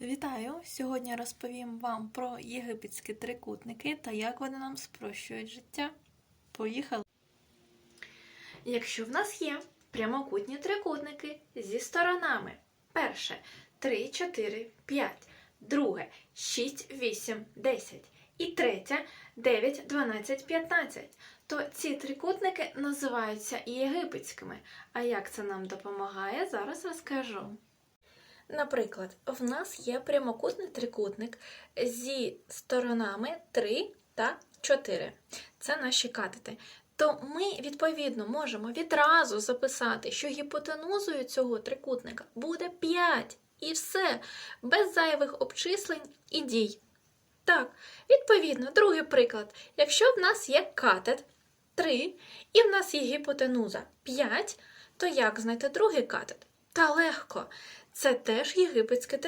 Вітаю! Сьогодні розповім вам про єгипетські трикутники та як вони нам спрощують життя. Поїхали! Якщо в нас є прямокутні трикутники зі сторонами. Перше 3, 4, 5. Друге 6, 8, 10. І третє 9, 12, 15. То ці трикутники називаються єгипетськими. А як це нам допомагає, зараз розкажу. Наприклад, в нас є прямокутний трикутник зі сторонами 3 та 4. Це наші катети. То ми, відповідно, можемо відразу записати, що гіпотенузою цього трикутника буде 5. І все, без зайвих обчислень і дій. Так, відповідно, другий приклад. Якщо в нас є катет 3 і в нас є гіпотенуза 5, то як знайти другий катет? Та легко. Це теж єгипетське